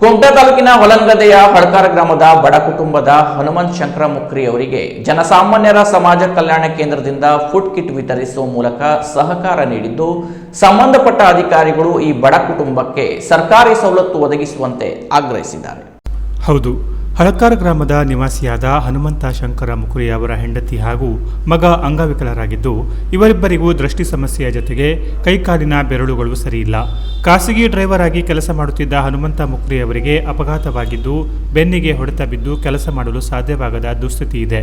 ಕುಮಟಾ ತಾಲೂಕಿನ ಹೊಲಂಗದೆಯ ಹಡಕಾರ ಗ್ರಾಮದ ಬಡ ಕುಟುಂಬದ ಹನುಮಂತ್ ಶಂಕರ ಮುಕ್ರಿ ಅವರಿಗೆ ಜನಸಾಮಾನ್ಯರ ಸಮಾಜ ಕಲ್ಯಾಣ ಕೇಂದ್ರದಿಂದ ಫುಡ್ ಕಿಟ್ ವಿತರಿಸುವ ಮೂಲಕ ಸಹಕಾರ ನೀಡಿದ್ದು, ಸಂಬಂಧಪಟ್ಟ ಅಧಿಕಾರಿಗಳು ಈ ಬಡ ಕುಟುಂಬಕ್ಕೆ ಸರ್ಕಾರಿ ಸವಲತ್ತು ಒದಗಿಸುವಂತೆ ಆಗ್ರಹಿಸಿದ್ದಾರೆ. ಹೌದು. ಹಳಕಾರ ಗ್ರಾಮದ ನಿವಾಸಿಯಾದ ಹನುಮಂತ ಶಂಕರ ಮುಕುರಿ ಅವರ ಹೆಂಡತಿ ಹಾಗೂ ಮಗ ಅಂಗವಿಕಲರಾಗಿದ್ದು, ಇವರಿಬ್ಬರಿಗೂ ದೃಷ್ಟಿ ಸಮಸ್ಯೆಯ ಜೊತೆಗೆ ಕೈಕಾಲಿನ ಬೆರಳುಗಳು ಸರಿಯಿಲ್ಲ. ಖಾಸಗಿ ಡ್ರೈವರ್ ಆಗಿ ಕೆಲಸ ಮಾಡುತ್ತಿದ್ದ ಹನುಮಂತ ಮುಕ್ರಿ ಅವರಿಗೆ ಅಪಘಾತವಾಗಿದ್ದು, ಬೆನ್ನಿಗೆ ಹೊಡೆತ ಬಿದ್ದು ಕೆಲಸ ಮಾಡಲು ಸಾಧ್ಯವಾಗದ ದುಸ್ಥಿತಿ ಇದೆ.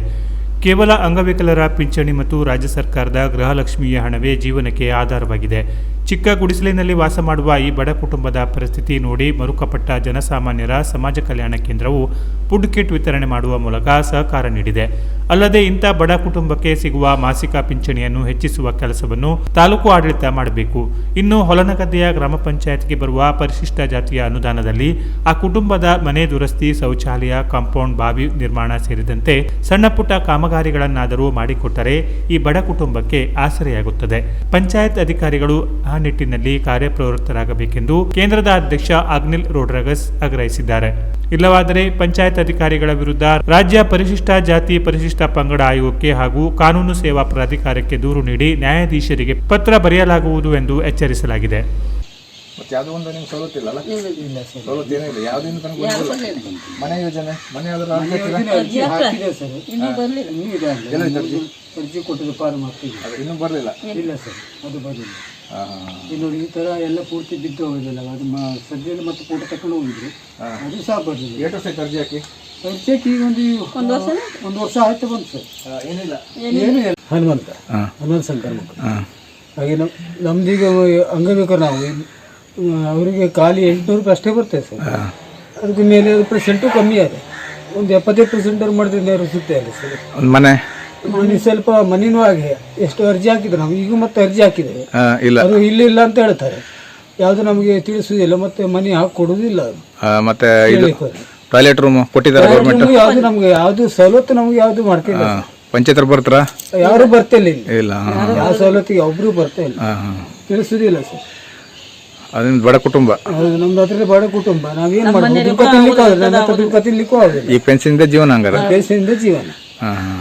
ಕೇವಲ ಅಂಗವಿಕಲರ ಪಿಂಚಣಿ ಮತ್ತು ರಾಜ್ಯ ಸರ್ಕಾರದ ಗೃಹಲಕ್ಷ್ಮಿಯ ಹಣವೇ ಜೀವನಕ್ಕೆ ಆಧಾರವಾಗಿದೆ. ಚಿಕ್ಕ ಗುಡಿಸಲಿನಲ್ಲಿ ವಾಸ ಮಾಡುವ ಈ ಬಡ ಕುಟುಂಬದ ಪರಿಸ್ಥಿತಿ ನೋಡಿ ಮರುಕಪಟ್ಟ ಜನಸಾಮಾನ್ಯರ ಸಮಾಜ ಕಲ್ಯಾಣ ಕೇಂದ್ರವು ಫುಡ್ ಕಿಟ್ ವಿತರಣೆ ಮಾಡುವ ಮೂಲಕ ಸಹಕಾರ ನೀಡಿದೆ. ಅಲ್ಲದೆ ಇಂಥ ಬಡ ಕುಟುಂಬಕ್ಕೆ ಸಿಗುವ ಮಾಸಿಕ ಪಿಂಚಣಿಯನ್ನು ಹೆಚ್ಚಿಸುವ ಕೆಲಸವನ್ನು ತಾಲೂಕು ಆಡಳಿತ ಮಾಡಬೇಕು. ಇನ್ನು ಹೊಲನಗದ್ದೆಯ ಗ್ರಾಮ ಪಂಚಾಯತ್ಗೆ ಬರುವ ಪರಿಶಿಷ್ಟ ಜಾತಿಯ ಅನುದಾನದಲ್ಲಿ ಆ ಕುಟುಂಬದ ಮನೆ ದುರಸ್ತಿ, ಶೌಚಾಲಯ, ಕಾಂಪೌಂಡ್, ಬಾವಿ ನಿರ್ಮಾಣ ಸೇರಿದಂತೆ ಸಣ್ಣಪುಟ್ಟ ಕಾಮಗಾರಿಗಳನ್ನಾದರೂ ಮಾಡಿಕೊಟ್ಟರೆ ಈ ಬಡ ಕುಟುಂಬಕ್ಕೆ ಆಸರೆಯಾಗುತ್ತದೆ. ಪಂಚಾಯತ್ ಅಧಿಕಾರಿಗಳು ಆ ನಿಟ್ಟಿನಲ್ಲಿ ಕಾರ್ಯಪ್ರವೃತ್ತರಾಗಬೇಕೆಂದು ಕೇಂದ್ರದ ಅಧ್ಯಕ್ಷ ಅಗ್ನಿಲ್ ರೋಡ್ರಗಸ್ ಆಗ್ರಹಿಸಿದ್ದಾರೆ. ಇಲ್ಲವಾದರೆ ಪಂಚಾಯತ್ ಅಧಿಕಾರಿಗಳ ವಿರುದ್ಧ ರಾಜ್ಯ ಪರಿಶಿಷ್ಟ ಜಾತಿ ಪರಿಶಿಷ್ಟ ಪಂಗಡ ಆಯೋಗಕ್ಕೆ ಹಾಗೂ ಕಾನೂನು ಸೇವಾ ಪ್ರಾಧಿಕಾರಕ್ಕೆ ದೂರು ನೀಡಿ ನ್ಯಾಯಾಧೀಶರಿಗೆ ಪತ್ರ ಬರೆಯಲಾಗುವುದು ಎಂದು ಎಚ್ಚರಿಸಲಾಗಿದೆ. ಮತ್ತೆ ಯಾವುದೋ ಒಂದು ನಿಮ್ಗೆ ಸವಲತ್ತು ಇಲ್ಲ ಅಲ್ಲ? ಸವಲತ್ತು ಏನಿಲ್ಲ? ಯಾವುದಿಂದ ತನಕ ಬಂದಿಲ್ಲ? ಮನೆ ಯೋಜನೆ? ಮನೆ ಯಾವ್ದಾರು? ಅರ್ಜಿ ಎಲ್ಲ ಕೊಟ್ಟಿದ್ದು ಫಾರ್ಮ್ ಮಾಡ್ತೀವಿ ಅದು ಇನ್ನೂ ಬರಲಿಲ್ಲ? ಇಲ್ಲ ಸರ್. ಅದು ಬರಲಿಲ್ಲ. ಹಾಂ ನೋಡಿ ಈ ಥರ ಎಲ್ಲ ಪೂರ್ತಿ ಬಿದ್ದು ಹೋಗಿದೆಲ್ಲ ಅದು ಮ ಮತ್ತೆ ಮತ್ತು ಫೋಟೋ ತಕೊಂಡು ಹೋಗಿದ್ರು. ಅದು ಸಹ ಬರಲಿಲ್ಲ. ಎಷ್ಟು ವರ್ಷ ಅರ್ಜಿ ಹಾಕಿ? ಅರ್ಜಿಗೆ ಈಗ ಒಂದು ಒಂದು ವರ್ಷ ಒಂದು ವರ್ಷ ಆಯ್ತು ಬಂತು ಸರ್. ಏನಿಲ್ಲ. ಏನು ಇಲ್ಲ. ಹನುಮಂತ. ಹಾಂ. ಹನುಮಂತ ಶಂಕರ್ ಮಕ್ಕಳು. ಹಾಂ. ಹಾಗೆ ನಮ್ ನಮ್ದೀಗ ಅಂಗವಿಕಲ ನಾವು ಆ, ಅವರಿಗೆ ಖಾಲಿ ಎಂಟುನೂರು ರೂಪಾಯಿ ಅಷ್ಟೇ ಬರ್ತದೆ ಸರ್. ಅದಕ್ಕೆ ಮೇಲೆ ಪರ್ಸೆಂಟು ಕಮ್ಮಿ ಆದರೆ ಒಂದು ಎಪ್ಪತ್ತೈದು ಪರ್ಸೆಂಟ್ ಮಾಡಿದ್ರೆ ನೇರ ಸಿಗ್ತಾ ಇಲ್ಲ ಸರ್. ಒಂದು ಮನೆ? ಸ್ವಲ್ಪ ಮನಿನೂ ಆಗಿ ಎಷ್ಟು ಅರ್ಜಿ ಹಾಕಿದ್ರು ನಾವು ಈಗ ಮತ್ತೆ ಅರ್ಜಿ ಹಾಕಿದ್ದೇವೆ. ಆ, ಇಲ್ಲ. ಅದು ಇಲ್ಲಿ ಇಲ್ಲ ಅಂತ ಹೇಳ್ತಾರೆ. ಯಾವುದು ನಮಗೆ ತಿಳಿಸುವುದಿಲ್ಲ ಮತ್ತೆ ಮನೆ ಹಾಕಿ ಕೊಡುವುದಿಲ್ಲ ಆ, ಮತ್ತೆ ಇದು ಟಾಯ್ಲೆಟ್ ರೂಮ್ ಕೊಟ್ಟಿದ್ದಾರೆ ಗೌರ್ಮೆಂಟ್ ನಮ್ಗೆ ಯಾವುದು ನಮ್ಗೆ ಯಾವುದು ಸವಲತ್ತು ನಮ್ಗೆ ಯಾವುದು ಮಾಡ್ತಿಲ್ಲ. ಪಂಚಾಯತ್ ಬರ್ತಾರ? ಯಾರು ಬರ್ತಿಲ್ಲ ಇಲ್ಲಿ. ಇಲ್ಲ ಹಾಂ ಯಾವ ಸವಲತ್ತಿಗೆ ಒಬ್ರು ಬರ್ತಾ ಇಲ್ಲ. ಹಾಂ ಹಾಂ. ತಿಳಿಸುವುದಿಲ್ಲ ಸರ್. ಅದರಿಂದ ಬಡ ಕುಟುಂಬ. ಹೌದು ನಮ್ದು ಹತ್ರ ಬಡ ಕುಟುಂಬ. ನಾವೇನ್ ಮಾಡ್ಬೋದು? ದುಡ್ಡು ಆಗುದಿಲ್ಲ ಆಗುದಿಲ್ಲ ಈ ಪೆನ್ಷನ್ದ ಜೀವನ ಹಂಗಾರ. ಬೇಸಿಂದ ಜೀವನ. ಹಾಂ. ಹಾಂ.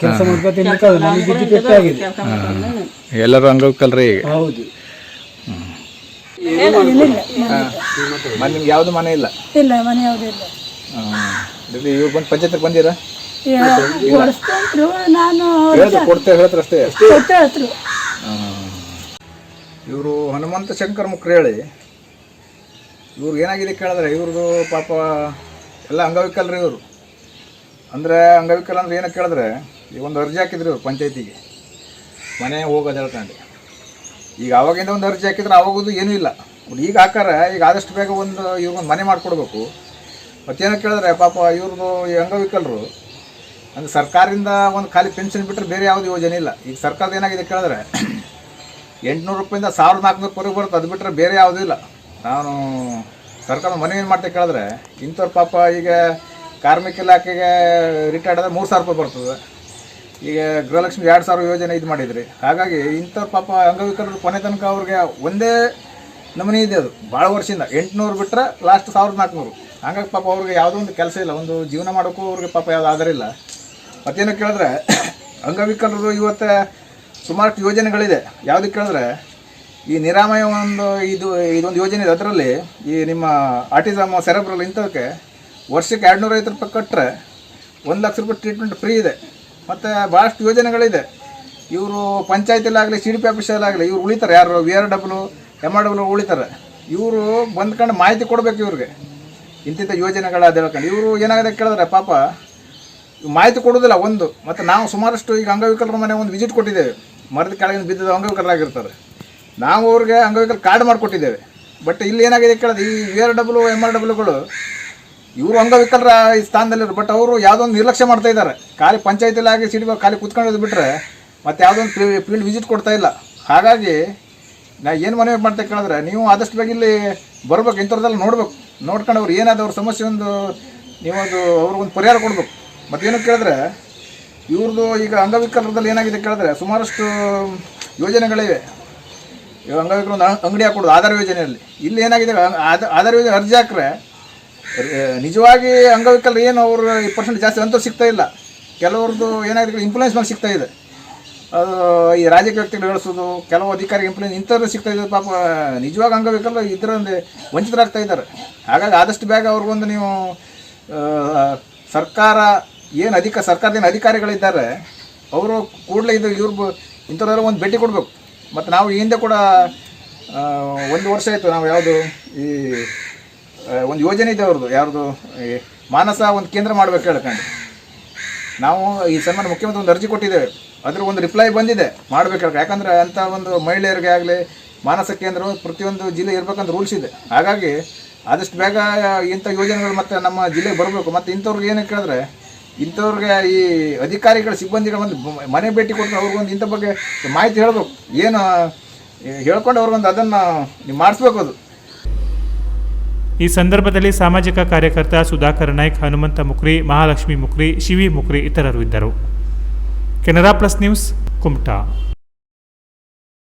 ಕೆಲಸ ಮಾಡ್ಕೊ ತಿನ್ಲಿಕ್ಕೆ ಆಗುದಿಲ್ಲ ನಮಗೆ ಬಿದ್ದು ಪೆಟ್ಟಾಗಿದೆ ಎಲ್ಲರೂ ಅಂಗವಿಕಲ್ರಿ ಈಗ? ಹೌದು. ನಿಮ್ಗೆ ಯಾವುದು ಮನೆ ಇಲ್ಲ? ಇಲ್ಲ ಮನೆ ಯಾವುದು ಇಲ್ಲ. ಇವ್ರು ಬಂದು ಪಂಚಾಯತ್ ಬಂದಿರ? ನಾನು ಕೊಡ್ತೇವೆ ಹೇಳ್ತಾರೆ ಅಷ್ಟೇ. ಇವರು ಹನುಮಂತ ಶಂಕರ್ ಮುಖ್ರ ಹೇಳಿ ಇವ್ರು ಏನಾಗಿದೆ ಕೇಳಿದ್ರೆ ಇವ್ರದ್ದು ಪಾಪ ಎಲ್ಲ ಅಂಗವಿಕಲರು ಇವರು. ಅಂದರೆ ಅಂಗವಿಕಲ ಅಂದ್ರೆ ಏನಕ್ಕೆ ಕೇಳಿದ್ರೆ ಈಗ ಒಂದು ಅರ್ಜಿ ಹಾಕಿದ್ರು ಪಂಚಾಯತಿಗೆ. ಮನೆ ಹೋಗೋದು ಹೇಳ್ಕೊಂಡು ಈಗ ಅವಾಗಿಂದ ಒಂದು ಅರ್ಜಿ ಹಾಕಿದ್ರೆ ಅವಾಗದು ಏನೂ ಇಲ್ಲ. ಈಗ ಹಾಕಾರ, ಈಗ ಆದಷ್ಟು ಬೇಗ ಒಂದು ಇವ್ರಿಗೊಂದು ಮನೆ ಮಾಡಿಕೊಡ್ಬೇಕು. ಮತ್ತೇನಕ್ಕೆ ಕೇಳಿದ್ರೆ, ಪಾಪ ಇವ್ರದ್ದು ಅಂಗವಿಕಲರು, ಅಂದರೆ ಸರ್ಕಾರದಿಂದ ಒಂದು ಖಾಲಿ ಪೆನ್ಷನ್ ಬಿಟ್ಟರೆ ಬೇರೆ ಯಾವುದೇ ಯೋಜನೆ ಇಲ್ಲ. ಈಗ ಸರ್ಕಾರದ ಏನಾಗಿದೆ ಕೇಳಿದ್ರೆ, ಎಂಟುನೂರು ರೂಪಾಯಿಂದ ಸಾವಿರದ ನಾಲ್ಕುನೂರವರೆಗೆ ಬರುತ್ತೆ. ಅದು ಬಿಟ್ಟರೆ ಬೇರೆ ಯಾವುದೂ ಇಲ್ಲ. ನಾನು ಸರ್ಕಾರ ಮನೆ ಏನು ಮಾಡ್ತೆ ಕೇಳಿದ್ರೆ, ಇಂಥವ್ರು ಪಾಪ ಈಗ ಕಾರ್ಮಿಕ ಇಲಾಖೆಗೆ ರಿಟೈರ್ಡ್ ಆದ್ರೆ ಮೂರು ಸಾವಿರ ರೂಪಾಯಿ ಬರ್ತದೆ. ಈಗ ಗೃಹಲಕ್ಷ್ಮಿ ಎರಡು ಸಾವಿರ ಯೋಜನೆ ಇದು ಮಾಡಿದ್ರಿ. ಹಾಗಾಗಿ ಇಂಥ ಪಾಪ ಅಂಗವಿಕಲರು ಕೊನೆ ತನಕ ಅವ್ರಿಗೆ ಒಂದೇ ನಮೂನೆ ಇದೆ ಅದು. ಭಾಳ ವರ್ಷದಿಂದ ಎಂಟುನೂರು ಬಿಟ್ಟರೆ ಲಾಸ್ಟ್ ಸಾವಿರದ ನಾಲ್ಕುನೂರು. ಹಂಗಾಗಿ ಪಾಪ ಅವ್ರಿಗೆ ಯಾವುದೋ ಒಂದು ಕೆಲಸ ಇಲ್ಲ. ಒಂದು ಜೀವನ ಮಾಡೋಕ್ಕೂ ಅವ್ರಿಗೆ ಪಾಪ ಯಾವುದು ಆಧಾರ ಇಲ್ಲ ಮತ್ತೇನು ಕೇಳಿದ್ರೆ ಅಂಗವಿಕಲರು ಇವತ್ತು ಸುಮಾರು ಯೋಜನೆಗಳಿದೆ. ಯಾವುದಕ್ಕೆ ಕೇಳಿದ್ರೆ ಈ ನಿರಾಮಯ ಒಂದು ಇದು, ಇದೊಂದು ಯೋಜನೆ ಇದೆ. ಅದರಲ್ಲಿ ಈ ನಿಮ್ಮ ಆರ್ಟಿಸಮ್ ಸೆರೆಬ್ರಲ್ ಇಂಥದಕ್ಕೆ ವರ್ಷಕ್ಕೆ ಎರಡು ನೂರೈವತ್ತು ರೂಪಾಯಿ ಕೊಟ್ಟರೆ ಒಂದು ಲಕ್ಷ ರೂಪಾಯಿ ಟ್ರೀಟ್ಮೆಂಟ್ ಫ್ರೀ ಇದೆ. ಮತ್ತು ಭಾಳಷ್ಟು ಯೋಜನೆಗಳಿದೆ. ಇವರು ಪಂಚಾಯತಿಲಾಗಲಿ ಸಿ ಡಿ ಪಿ ಆಫೀಸಲ್ಲಾಗಲಿ ಇವ್ರು ಉಳಿತಾರೆ. ಯಾರು V R W M R W ಉಳಿತಾರೆ. ಇವರು ಬಂದ್ಕೊಂಡು ಮಾಹಿತಿ ಕೊಡಬೇಕು ಇವ್ರಿಗೆ. ಇಂತಿಂಥ ಯೋಜನೆಗಳ ಅದು ಹೇಳ್ಕೊಂಡು. ಇವರು ಏನಾಗಿದೆ ಕೇಳಿದ್ರೆ ಪಾಪ ಮಾಹಿತಿ ಕೊಡೋದಿಲ್ಲ ಒಂದು. ಮತ್ತು ನಾವು ಸುಮಾರಷ್ಟು ಈಗ ಅಂಗವಿಕಲರ ಮನೆ ಒಂದು ವಿಸಿಟ್ ಕೊಟ್ಟಿದ್ದೇವೆ. ಮರದ ಕೆಳಗಿನ ಬಿದ್ದದ ಅಂಗವಿಕಲರಾಗಿರ್ತಾರೆ. ನಾವು ಅವ್ರಿಗೆ ಅಂಗವಿಕಲ ಕಾರ್ಡ್ ಮಾಡಿಕೊಟ್ಟಿದ್ದೇವೆ. ಬಟ್ ಇಲ್ಲಿ ಏನಾಗಿದೆ ಕೇಳಿದ್ರೆ ಈ V R W M R ಡಬ್ಲ್ಯೂಗಳು ಇವರು ಅಂಗವಿಕಲರ ಈ ಸ್ಥಾನದಲ್ಲಿರು ಬಟ್ ಅವರು ಯಾವುದೊಂದು ನಿರ್ಲಕ್ಷ್ಯ ಮಾಡ್ತಾ ಇದ್ದಾರೆ. ಖಾಲಿ ಪಂಚಾಯತಿಲಾಗಿ ಸಿಡಿ ಖಾಲಿ ಕುತ್ಕೊಂಡಿದ್ದು ಬಿಟ್ಟರೆ ಮತ್ತೆ ಯಾವುದೊಂದು ಫೀಲ್ಡ್ ವಿಸಿಟ್ ಕೊಡ್ತಾ ಇಲ್ಲ. ಹಾಗಾಗಿ ನಾ ಏನು ಮನವಿ ಮಾಡ್ತಾ ಕೇಳಿದ್ರೆ ನೀವು ಆದಷ್ಟು ಬೇಗ ಇಲ್ಲಿ ಬರ್ಬೇಕು, ಇಂಥವ್ರದ್ದೆಲ್ಲ ನೋಡ್ಬೇಕು. ನೋಡ್ಕೊಂಡು ಅವ್ರು ಏನಾದ ಅವ್ರ ಸಮಸ್ಯೆ ಒಂದು ನೀವೊಂದು ಅವ್ರಿಗೊಂದು ಪರಿಹಾರ ಕೊಡ್ಬೇಕು. ಮತ್ತೇನು ಕೇಳಿದ್ರೆ ಇವ್ರದ್ದು ಈಗ ಅಂಗವಿಕಲರದಲ್ಲಿ ಏನಾಗಿದೆ ಕೇಳಿದ್ರೆ ಸುಮಾರಷ್ಟು ಯೋಜನೆಗಳಿವೆ. ಅಂಗವಿಕಲ ಅಂಗಡಿ ಹಾಕೊಡೋದು ಆಧಾರ್ ಯೋಜನೆಯಲ್ಲಿ. ಇಲ್ಲಿ ಏನಾಗಿದೆ ಆಧಾರ್ ಆಧ- ಆಧಾರ ಯೋಜನೆ ಅರ್ಜಿ ಹಾಕ್ರೆ ನಿಜವಾಗಿ ಅಂಗವಿಕಲರು ಏನು ಅವರು ಪರ್ಸೆಂಟ್ ಜಾಸ್ತಿ ಅಂತೂ ಸಿಗ್ತಾ ಇಲ್ಲ. ಕೆಲವ್ರದ್ದು ಏನಾಗಿದೆ ಇಂಪ್ಲೂಯೆನ್ಸ್ ಮೇಲೆ ಸಿಗ್ತಾ ಇದೆ. ಅದು ಈ ರಾಜಕೀಯ ವ್ಯಕ್ತಿಗಳು ಹೇಳಿಸೋದು ಕೆಲವು ಅಧಿಕಾರಿ ಇಂಪ್ಲೂಯೆನ್ಸ್ ಇಂಥವ್ರು ಸಿಗ್ತಾ ಇದೆ, ಪಾಪ, ನಿಜವಾಗಿ ಅಂಗವಿಕಲರು ಇದರಿಂದ ವಂಚಿತರಾಗ್ತಾ ಇದ್ದಾರೆ. ಹಾಗಾಗಿ ಆದಷ್ಟು ಬೇಗ ಅವ್ರಿಗೊಂದು ನೀವು ಸರ್ಕಾರ, ಏನು ಅಧಿಕ ಸರ್ಕಾರದ ಏನು ಅಧಿಕಾರಿಗಳಿದ್ದಾರೆ, ಅವರು ಕೂಡಲೇ ಇದು ಇವ್ರು ಇಂಥವ್ರೆಲ್ಲ ಒಂದು ಭೇಟಿ ಕೊಡಬೇಕು. ಮತ್ತು ನಾವು ಈ ಹಿಂದೆ ಕೂಡ ಒಂದು ವರ್ಷ ಆಯಿತು ನಾವು ಯಾವುದು ಈ ಒಂದು ಯೋಜನೆ ಇದೆ ಅವ್ರದ್ದು, ಯಾರ್ದು? ಮಾನಸ ಒಂದು ಕೇಂದ್ರ ಮಾಡ್ಬೇಕು ಹೇಳ್ಕೊಂಡು ನಾವು ಈ ಸನ್ಮಾನ ಮುಖ್ಯಮಂತ್ರಿ ಒಂದು ಅರ್ಜಿ ಕೊಟ್ಟಿದ್ದೇವೆ. ಅದ್ರ ಒಂದು ರಿಪ್ಲೈ ಬಂದಿದೆ, ಮಾಡ್ಬೇಕು ಯಾಕಂದ್ರೆ ಅಂಥ ಒಂದು ಮಹಿಳೆಯರಿಗೆ ಆಗಲಿ, ಮಾನಸ ಕೇಂದ್ರ ಪ್ರತಿಯೊಂದು ಜಿಲ್ಲೆ ಇರ್ಬೇಕಂತ ರೂಲ್ಸ್ ಇದೆ. ಹಾಗಾಗಿ ಆದಷ್ಟು ಬೇಗ ಇಂಥ ಯೋಜನೆಗಳು ಮತ್ತೆ ನಮ್ಮ ಜಿಲ್ಲೆಗೆ ಬರಬೇಕು. ಮತ್ತು ಇಂಥವ್ರಿಗೆ ಏನು ಕೇಳಿದ್ರೆ ಇಂಥವ್ರಿಗೆ ಈ ಅಧಿಕಾರಿಗಳ, ಸಿಬ್ಬಂದಿಗಳ ಒಂದು ಮನೆ ಭೇಟಿ ಕೊಟ್ಟರೆ ಅವ್ರಿಗೊಂದು ಇಂಥ ಬಗ್ಗೆ ಮಾಹಿತಿ ಹೇಳಬೇಕು. ಏನು ಹೇಳ್ಕೊಂಡು ಅವ್ರಿಗೊಂದು ಅದನ್ನು ನೀವು ಮಾಡಿಸ್ಬೇಕು ಅದು. ಈ ಸಂದರ್ಭದಲ್ಲಿ ಸಾಮಾಜಿಕ ಕಾರ್ಯಕರ್ತ ಸುಧಾಕರ್ ನಾಯ್ಕ್, ಹನುಮಂತ ಮುಕ್ರಿ, ಮಹಾಲಕ್ಷ್ಮಿ ಮುಕ್ರಿ, ಶಿವಿ ಮುಕ್ರಿ ಇತರರು ಇದ್ದರು. Canara plus news Kumta.